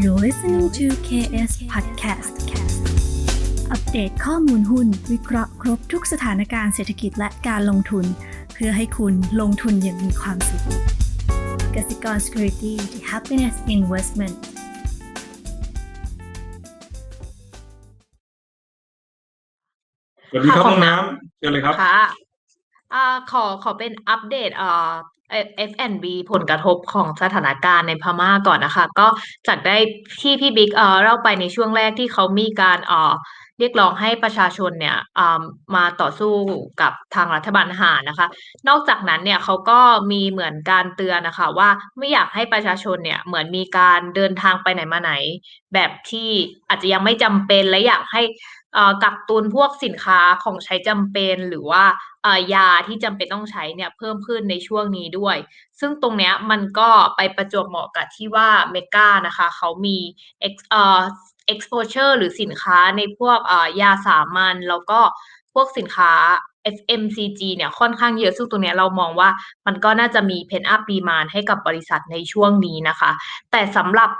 You're listening to KS Podcast อัปเดตข้อมูลหุ้น วิเคราะห์ครบทุกสถานการณ์เศรษฐกิจและการลงทุน เพื่อให้คุณลงทุนอย่างมีความสุขกสิกร Security the Happiness Investment สวัสดีครับค่ะน้องน้ำเชิญเลยครับค่ะอ่าขอขอเป็นอัปเดตเอ่อ F&B ผลกระทบของสถานการณ์ในพม่าก่อนนะคะ ก็จากได้ที่พี่บิ๊กเอ่อเล่าไปในช่วงแรกที่เขามีการเอ่อเรียกร้องให้ประชาชนเนี่ยอ่ามาต่อสู้กับทางรัฐบาลทหารนะคะ นอกจากนั้นเนี่ยเขาก็มีเหมือนการเตือนนะคะ ว่าไม่อยากให้ประชาชนเนี่ยเหมือนมีการเดินทางไปไหนมาไหน แบบที่อาจจะยังไม่จำเป็นและอยากให้ กักตุนพวกสินค้าของใช้จำเป็น หรือว่ายาที่จำเป็นต้องใช้เนี่ยเพิ่มขึ้นในช่วงนี้ด้วย ซึ่งตรงเนี้ยมันก็ไปประจวบเหมาะกับที่ว่าเมกานะคะเขามี ex เอ่อ exposure หรือสินค้าในพวกยาสามัญแล้วก็พวกสินค้า FMCG เนี่ยค่อนข้างเยอะซึ่งตรงนี้เรามองว่ามันก็น่าจะมี pent up demand ให้กับบริษัทในช่วงนี้นะคะ แต่สำหรับ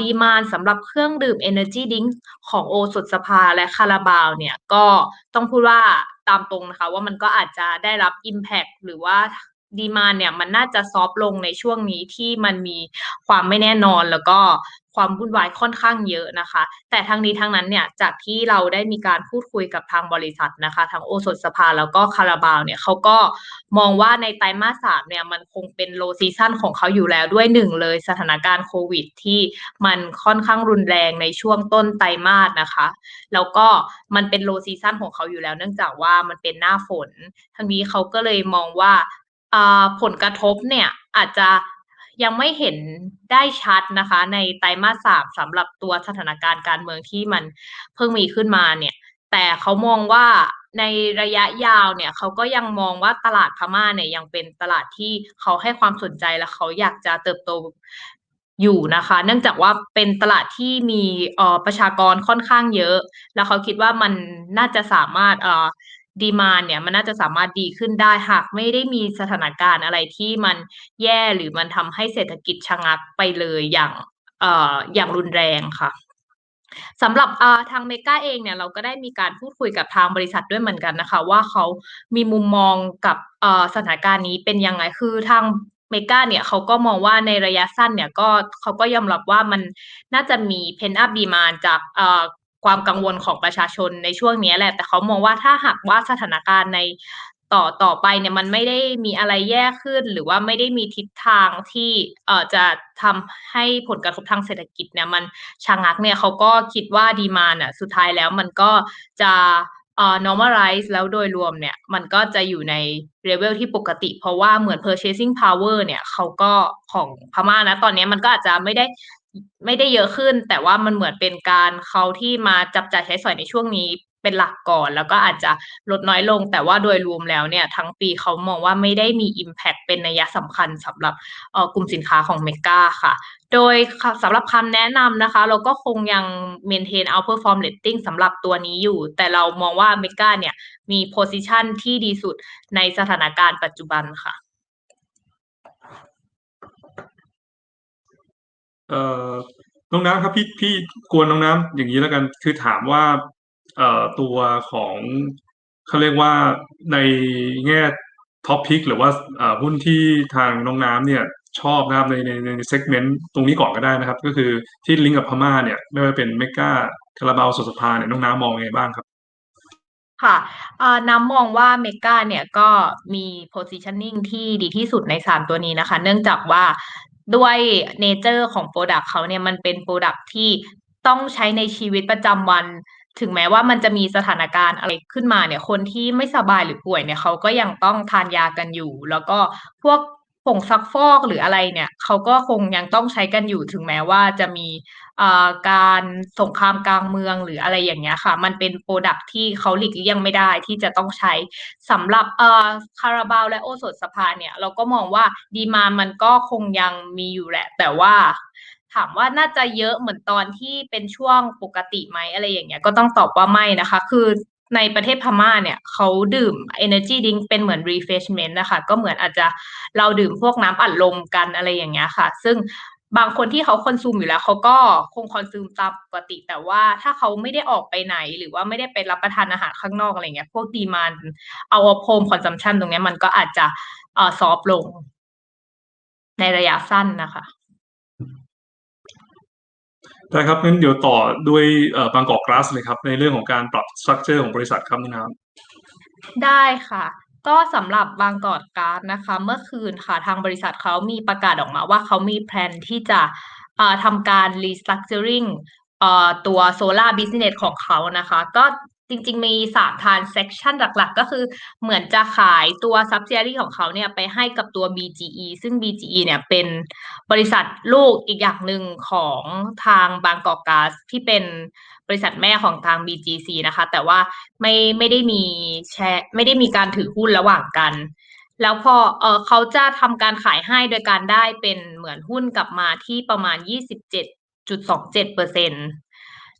ดีมานสำหรับเครื่องดื่ม Energy Drink ของโอสถสภาและคาราบาวเนี่ยก็ต้องพูดว่าตามตรงนะคะ ว่ามันก็อาจจะได้รับ Impact หรือว่า ดีมานเนี่ยมันน่าจะซอฟลงในช่วงนี้ที่มันมีความไม่แน่นอนแล้วก็ความวุ่นวายค่อนข้างเยอะนะคะ แต่ทั้งนี้ทั้งนั้นเนี่ยจากที่เราได้มีการพูดคุยกับทางบริษัทนะคะทางโอสถสภาแล้วก็คาราบาวเนี่ยเขาก็มองว่าในไตรมาสสามเนี่ยมันคงเป็นโลซีซั o นของเขาอยู่แล้วด้วยหนึ่งเลยสถานการณ์โควิดที่มันค่อนข้างรุนแรงในช่วงต้นไตรมาสนะคะ แล้วก็มันเป็นโลซีซั o นของเขาอยู่แล้ว เนื่องจากว่ามันเป็นหน้าฝน ทั้งนี้เขาก็เลยมองว่า ผลกระทบเนี่ยอาจจะยังไม่เห็นได้ชัดนะคะ ในไตรมาสสามสำหรับตัวสถานการณ์การเมืองที่มันเพิ่งมีขึ้นมาเนี่ย แต่เขามองว่าในระยะยาวเนี่ยเขาก็ยังมองว่าตลาดพม่าเนี่ยยังเป็นตลาดที่เขาให้ความสนใจและเขาอยากจะเติบโตอยู่นะคะ เนื่องจากว่าเป็นตลาดที่มีออประชากรค่อนข้างเยอะ แล้วเขาคิดว่ามันน่าจะสามารถออ ดีมานเนี่ยมันน่าจะสามารถดีขึ้นได้หากไม่ได้มีสถานการณ์อะไรที่มันแย่หรือมันทำให้เศรษฐกิจชะงักไปเลยอย่างเอ่ออย่างรุนแรงค่ะสำหรับทางเมกาเองเนี่ยเราก็ได้มีการพูดคุยกับทางบริษัทด้วยเหมือนกันนะคะ ว่าเขามีมุมมองกับเอ่อสถานการณ์นี้เป็นยังไงคือทางเมกาเนี่ยเขาก็มองว่าในระยะสั้นเนี่ยก็เขาก็ยอมรับว่ามันน่าจะมี pent up demand จาก ความกังวลของประชาชนในช่วงนี้แหละ แต่เขามองว่าถ้าหากว่าสถานการณ์ในต่อต่อไปเนี่ยมันไม่ได้มีอะไรแย่ขึ้น หรือว่าไม่ได้มีทิศทางที่เอ่อจะทำให้ผลกระทบทางเศรษฐกิจเนี่ยมันชะงักเนี่ยเขาก็คิดว่าดีมาน่ะสุดท้ายแล้วมันก็จะเอ่อ normalize แล้วโดยรวมเนี่ยมันก็จะอยู่ใน level ที่ปกติ เพราะว่าเหมือน purchasing power เนี่ยเขาก็ของพม่านะ ตอนนี้มันก็อาจจะไม่ได้ ไม่ได้เยอะขึ้น แต่ว่ามันเหมือนเป็นการเขาที่มาจับจ่ายใช้สอยในช่วงนี้เป็นหลักก่อน แล้วก็อาจจะลดน้อยลง แต่ว่าโดยรวมแล้วเนี่ย ทั้งปีเขามองว่าไม่ได้มี Impact เป็นนัยสำคัญสำหรับกลุ่มสินค้าของเมกาค่ะ โดยสำหรับคำแนะนำนะคะ เราก็คงยัง maintain outperform rating สำหรับตัวนี้อยู่ แต่เรามองว่าเมกาเนี่ยมี position ที่ดีสุดในสถานการณ์ปัจจุบันค่ะ เอ่อ น้องน้ำครับ พี่ พี่กวนน้องน้ำอย่างนี้แล้วกัน คือถามว่า เอ่อ ตัวของ เขาเรียกว่า ในแง่ท็อปพิกหรือว่า เอ่อ หุ้นที่ทางน้องน้ำเนี่ยชอบนะครับ ใน ใน ในเซกเมนต์ตรงนี้ก่อนก็ได้นะครับ ก็คือที่ลิงก์กับพม่าเนี่ย ไม่ว่าเป็นเมกาคาราบาวสดสภา เนี่ย น้องน้ำมองไงบ้างครับ ค่ะ อ่อน้ำมองว่าเมกาเนี่ย ก็มี positioning ที่ดีที่สุดในสามตัวนี้นะคะ เนื่องจากว่า ด้วยเนเจอร์ของโปรดักต์เขาเนี่ยมันเป็นโปรดักต์ที่ต้องใช้ในชีวิตประจำวัน ถึงแม้ว่ามันจะมีสถานการณ์อะไรขึ้นมาเนี่ย คนที่ไม่สบายหรือป่วยเนี่ยเขาก็ยังต้องทานยากันอยู่ แล้วก็พวก ผงซักฟอกหรืออะไรเนี่ย เขาก็คงยังต้องใช้กันอยู่ถึงแม้ว่าจะมีการสงครามกลางเมืองหรืออะไรอย่างเงี้ยค่ะ มันเป็น Product ที่เขาหลีกเลี่ยงไม่ได้ที่จะต้องใช้สำหรับคาราบาวและโอสถสภาเนี่ย เราก็มองว่าดีมามันก็คงยังมีอยู่แหละ แต่ว่าถามว่าน่าจะเยอะเหมือนตอนที่เป็นช่วงปกติไหมอะไรอย่างเงี้ยก็ต้องตอบว่าไม่นะคะ คือ ในประเทศพม่าเนี่ยเขาดื่ม energy drink เป็นเหมือน refreshment นะคะ ก็เหมือนอาจจะเราดื่มพวกน้ำอัดลมกันอะไรอย่างเงี้ยค่ะ ซึ่งบางคนที่เขาคอนซูมอยู่แล้วเขาก็คงคอนซูมตามปกติ แต่ว่าถ้าเขาไม่ได้ออกไปไหน หรือว่าไม่ได้ไปรับประทานอาหารข้างนอกอะไรเงี้ย พวกดีมานเอาโฮมคอนซัมชันตรงเนี้ยมันก็อาจจะเอ่อซอฟลงในระยะสั้นนะคะ ได้ครับงั้นเดี๋ยวต่อด้วยบางกอกกราสเลยครับ ในเรื่องของการปรับสตรัคเจอร์ของบริษัทครับน้อน้ำได้ค่ะก็สำหรับบางกอกการ์ดนะคะ เมื่อคืนค่ะทางบริษัทเขามีประกาศออกมาว่าเขามีแผนที่จะทำการ restructuring เอ่อตัวโซลาร์บิสเนสของเขานะคะ ก็ จริง ๆ มีสาม transaction หลักๆ ก็คือเหมือนจะขายตัว subsidiary ของเขาเนี่ยไปให้กับตัว BGE ซึ่ง BGE เนี่ยเป็นบริษัทลูกอีกอย่างหนึ่งของทางบางกอกก๊าซที่เป็นบริษัทแม่ของทาง BGC นะคะ แต่ว่าไม่ไม่ได้มีแชร์ไม่ได้มีการถือหุ้นระหว่างกัน แล้วพอเออเขาจะทำการขายให้โดยการได้เป็นเหมือนหุ้นกลับมาที่ประมาณ 27.27เปอร์เซ็นต์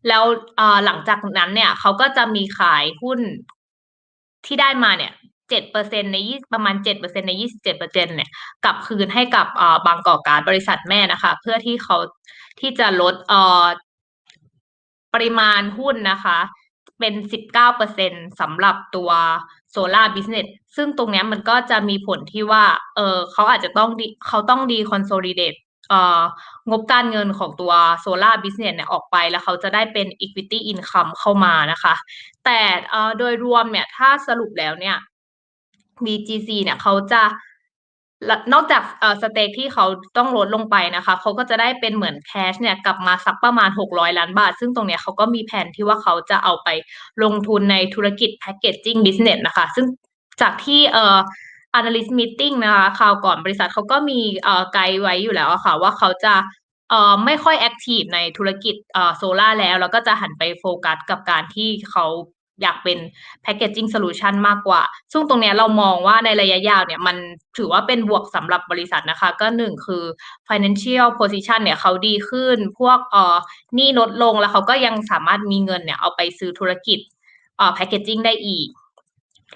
แล้วอหลังจากนั้นเนี่ยเขาก็จะมีขายหุ้นที่ได้มาเนี่ยเจ็ดเปอร์เซ็นในยี่ประมาณเจ็ดเปอร์เซ็นในยี่สิบเจ็ดเปอร์เซ็นเนี่ยกลับคืนให้กับอ่อบางกอกการบริษัทแม่นะคะ เพื่อที่เขาที่จะลดอ่อปริมาณหุ้นนะคะ เป็นสิบเก้าเปอร์เซ็นสำหรับตัวโซลาร์บิสเนสซึ่งตรงนี้มันก็จะมีผลที่ว่า เออเขาอาจจะต้องดีเขาต้องดีคอนโซลิเดต งบการเงินของตัวโซลาร์บิสเนสเนี่ยออกไปแล้วเขาจะได้เป็น equity income เข้ามานะคะ แต่โดยรวมเนี่ยถ้าสรุปแล้วเนี่ย BGC เนี่ยเขาจะนอกจากสเต็กที่เขาต้องลดลงไปนะคะเขาก็จะได้เป็นเหมือนแคชเนี่ยกลับมาสักประมาณ 600 ล้านบาท ซึ่งตรงเนี้ยเขาก็มีแผนที่ว่าเขาจะเอาไปลงทุนในธุรกิจแพ c เกจจิ้งบิสเนสนะคะ ซึ่งจากที่เอ่อ analyst meeting นะคะคราวก่อนบริษัทเขาก็มีเอ่อไกด์ไว้อยู่แล้วค่ะ ว่าเขาจะเอ่อไม่ค่อยแอคทีฟในธุรกิจเอ่อโซล่าแล้ว แล้วก็จะหันไปโฟกัสกับการที่เขาอยากเป็น packaging solution มากกว่า ซึ่งตรงนี้เรามองว่าในระยะยาวเนี่ยมันถือว่าเป็นบวกสำหรับบริษัทนะคะ ก็หนึ่งคือ financial position เนี่ยเขาดีขึ้น พวกเอ่อหนี้ลดลงแล้วเขาก็ยังสามารถมีเงินเนี่ยเอาไปซื้อธุรกิจเอ่อ packaging ได้อีก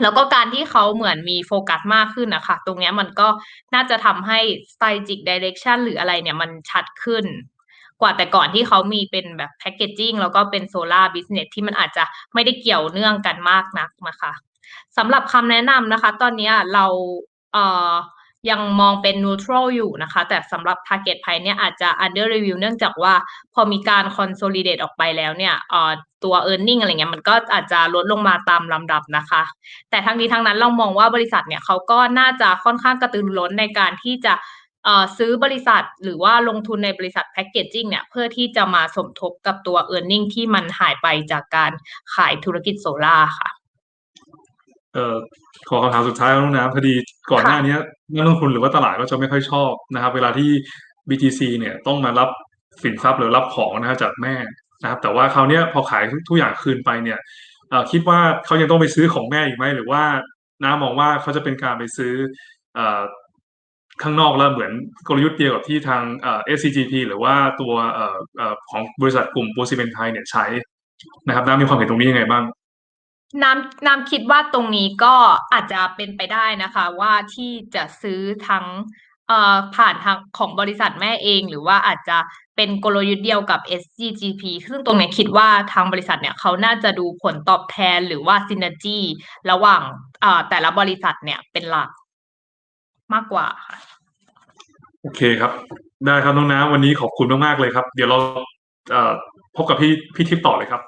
แล้วก็การที่เขาเหมือนมีโฟกัสมากขึ้นนะคะ ตรงนี้มันก็น่าจะทำให้ strategic direction หรืออะไรเนี่ยมันชัดขึ้น กว่าแต่ก่อนที่เขามีเป็นแบบแพ c เกจจิ้งแล้วก็เป็นโซลาร์บิสเนสที่มันอาจจะไม่ได้เกี่ยวเนื่องกันมากนักนะคะสำหรับคำแนะนำนะคะ ตอนนี้เราเอ่อยังมองเป็น neutral อยู่นะคะ แต่สำหรับ target price เนี่ยอาจจะ under review เนื่องจากว่าพอมีการ consolidate ออกไปแล้วเนี่ย เอ่อตัว earning อะไรเงี้ยมันก็อาจจะลดลงมาตามลำดับนะคะ แต่ทั้งนี้ทั้งนั้นเรามองว่าบริษัทเนี่ยเขาก็น่าจะค่อนข้างกระตือรือร้นในการที่จะเอ่อซื้อบริษัทหรือว่าลงทุนในบริษัทแพ c เกจจิ้งเนี่ยเพื่อที่จะมาสมทบกับตัว e a r n i n g ที่มันหายไปจากการขายธุรกิจโซลาร์ค่ะเอ่อขอคำถามสุดท้ายน้องน้ำพอดีก่อนหน้านี้นักลงทุนหรือว่าตลาดก็จะไม่ค่อยชอบนะครับ เวลาที่ BTC เนี่ยต้องมารับสินทรัพย์หรือรับของนะครับจากแม่ นะครับแต่ว่าคราวเนี้ยพอขายทุกอย่างคืนไปเนี่ยคิดว่าเขายังต้องไปซื้อของแม่อีกไหมหรือว่าน้ามองว่าเขาจะเป็นการไปซื้ออข้างนอกแล้วเหมือนกลยุทธ์เดียวกับที่ทางเอ่อ SCGP หรือว่าตัวออของบริษัทกลุ่มโปรซีเมนไทยเนี่ยใช้นะครับน้ามีความเห็นตรงนี้ยังไงบ้างน้ำน้ำคิดว่าตรงนี้ก็อาจจะเป็นไปได้นะคะ ว่าที่จะซื้อทั้งผ่านทางของบริษัทแม่เอง หรือว่าอาจจะ เป็นกลยุทธ์เดียวกับ SCGP ซึ่งตรงนี้คิดว่าทางบริษัทเนี่ยเขาน่าจะดูผลตอบแทนหรือว่าซินเนจีระหว่างแต่ละบริษัทเนี่ยเป็นหลักมากกว่าค่ะโอเคครับ ได้ครับน้องน้ำวันนี้ขอบคุณมากๆเลยครับ เดี๋ยวเราพบกับพี่พี่ทิพย์ต่อเลยครับ